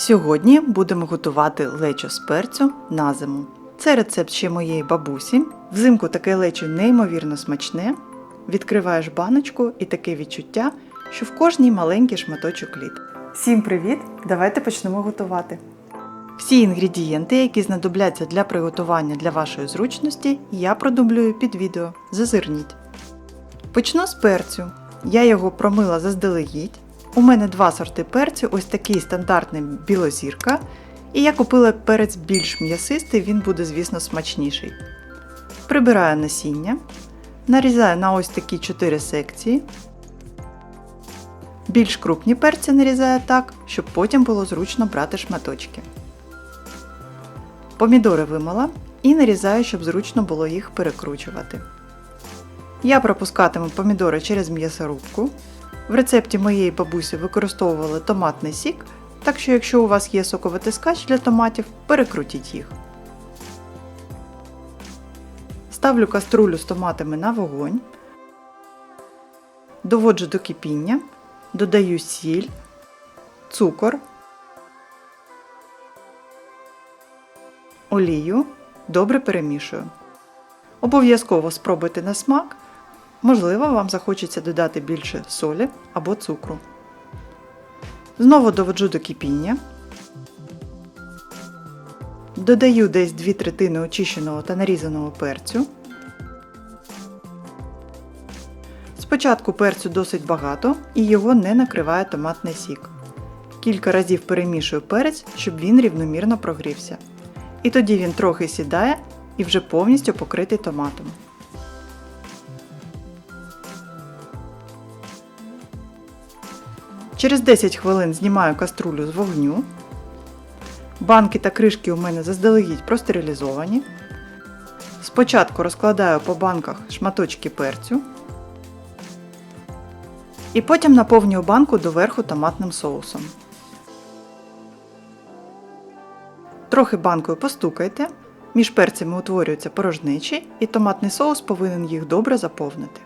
Сьогодні будемо готувати лечо з перцю на зиму. Це рецепт ще моєї бабусі. Взимку таке лечо неймовірно смачне. Відкриваєш баночку і таке відчуття, що в кожній маленький шматочок лід. Всім привіт! Давайте почнемо готувати. Всі інгредієнти, які знадобляться для приготування для вашої зручності, я продублюю під відео. Зазирніть. Почну з перцю. Я його промила заздалегідь. У мене два сорти перцю, ось такий стандартний білозірка. І я купила перець більш м'ясистий, він буде, звісно, смачніший. Прибираю насіння, нарізаю на ось такі 4 секції. Більш крупні перці нарізаю так, щоб потім було зручно брати шматочки. Помідори вимила і нарізаю, щоб зручно було їх перекручувати. Я пропускатиму помідори через м'ясорубку. В рецепті моєї бабусі використовували томатний сік, так що якщо у вас є соковитискач для томатів, перекрутіть їх. Ставлю каструлю з томатами на вогонь. Доводжу до кипіння, додаю сіль, цукор, олію, добре перемішую. Обов'язково спробуйте на смак. Можливо, вам захочеться додати більше солі або цукру. Знову доводжу до кипіння. Додаю десь 2 третини очищеного та нарізаного перцю. Спочатку перцю досить багато і його не накриває томатний сік. Кілька разів перемішую перець, щоб він рівномірно прогрівся. І тоді він трохи сідає і вже повністю покритий томатом. Через 10 хвилин знімаю каструлю з вогню. Банки та кришки у мене заздалегідь простерилізовані. Спочатку розкладаю по банках шматочки перцю. І потім наповнюю банку доверху томатним соусом. Трохи банкою постукайте. Між перцями утворюються порожничі, і томатний соус повинен їх добре заповнити.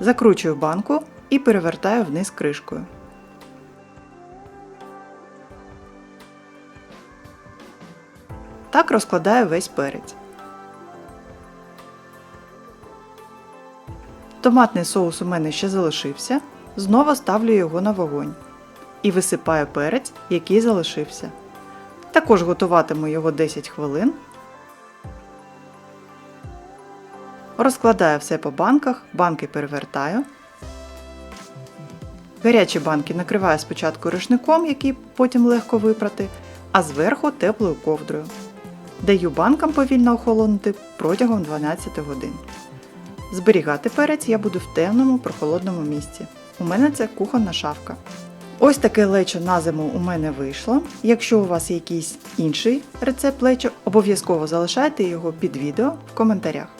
Закручую банку і перевертаю вниз кришкою. Так розкладаю весь перець. Томатний соус у мене ще залишився. Знову ставлю його на вогонь і висипаю перець, який залишився. Також готуватиму його 10 хвилин. Розкладаю все по банках, банки перевертаю. Гарячі банки накриваю спочатку рушником, який потім легко випрати, а зверху теплою ковдрою. Даю банкам повільно охолонути протягом 12 годин. Зберігати перець я буду в темному прохолодному місці. У мене це кухонна шафка. Ось таке лечо на зиму у мене вийшло. Якщо у вас є якийсь інший рецепт лечо, обов'язково залишайте його під відео в коментарях.